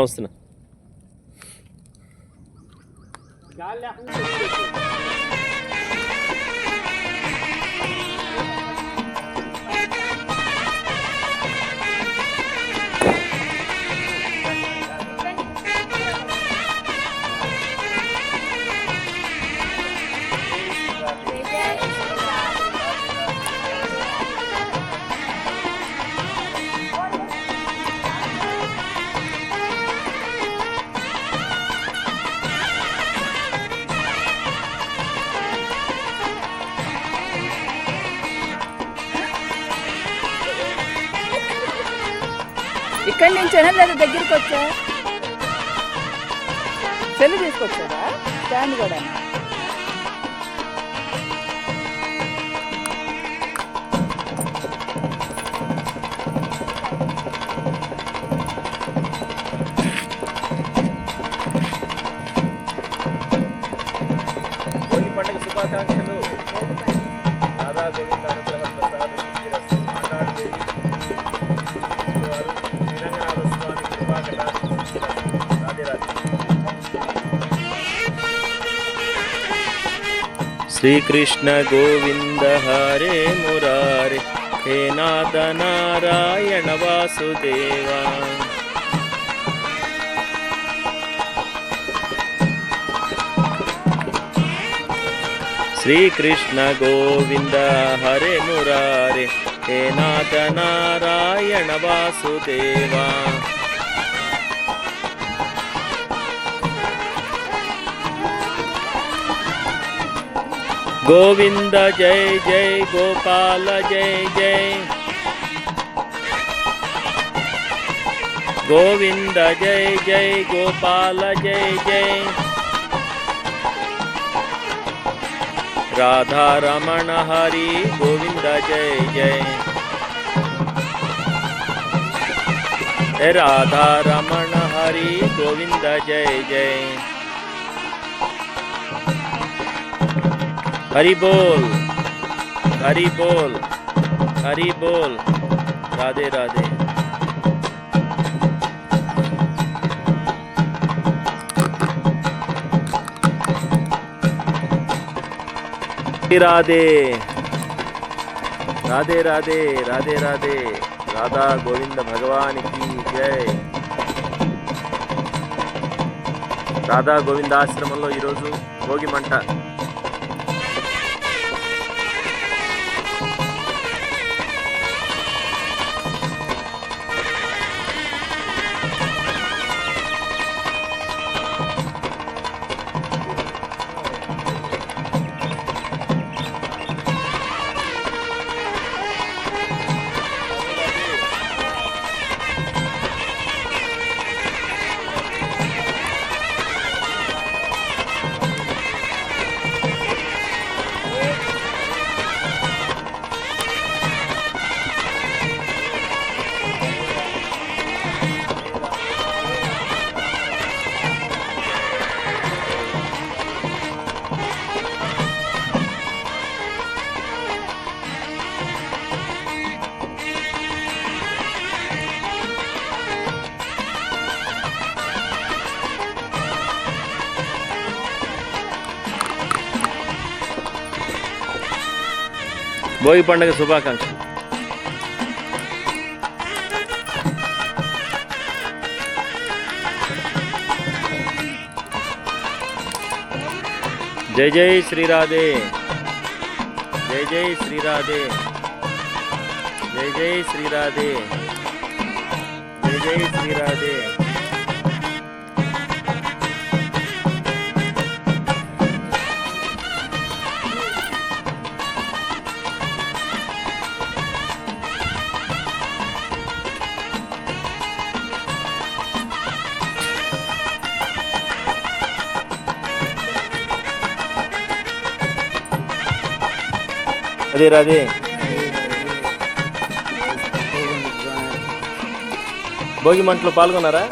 వస్తున్నా. ఇక్కడి నుంచేనా లేదా దగ్గరికి వచ్చా? సెల్ తీసుకొచ్చారా? స్టాండ్ కూడా. పండుగ శుభాకాంక్షలు. శ్రీకృష్ణ గోవింద హరే మురారే హే నాథ నారాయణ వాసుదేవా. శ్రీకృష్ణ గోవింద హరే మురారే హే నాథ నారాయణ వాసుదేవా. గోవింద జై జై గోపాల జై జై. గోవింద జై జై గోపాల జై జై. రాధారమణ హరి గోవింద జై జై. రాధారమణ హరి గోవింద జై జై. హరి బోల్ హరి బోల్ హరి బోల్ రాధే రాధే రాధే రాధే రాధే రాధే రాధే రాధా గోవింద భగవానికి జై రాధా గోవింద ఆశ్రమంలో ఈరోజు భోగి మంట। భోగి పండుగ శుభాకాంక్ష జై జై శ్రీరాధే జై జై శ్రీరాధే జై జై శ్రీరాధే జై జై శ్రీరాధే అదే రాదే భోగి మంటలో పాల్గొన్నారా?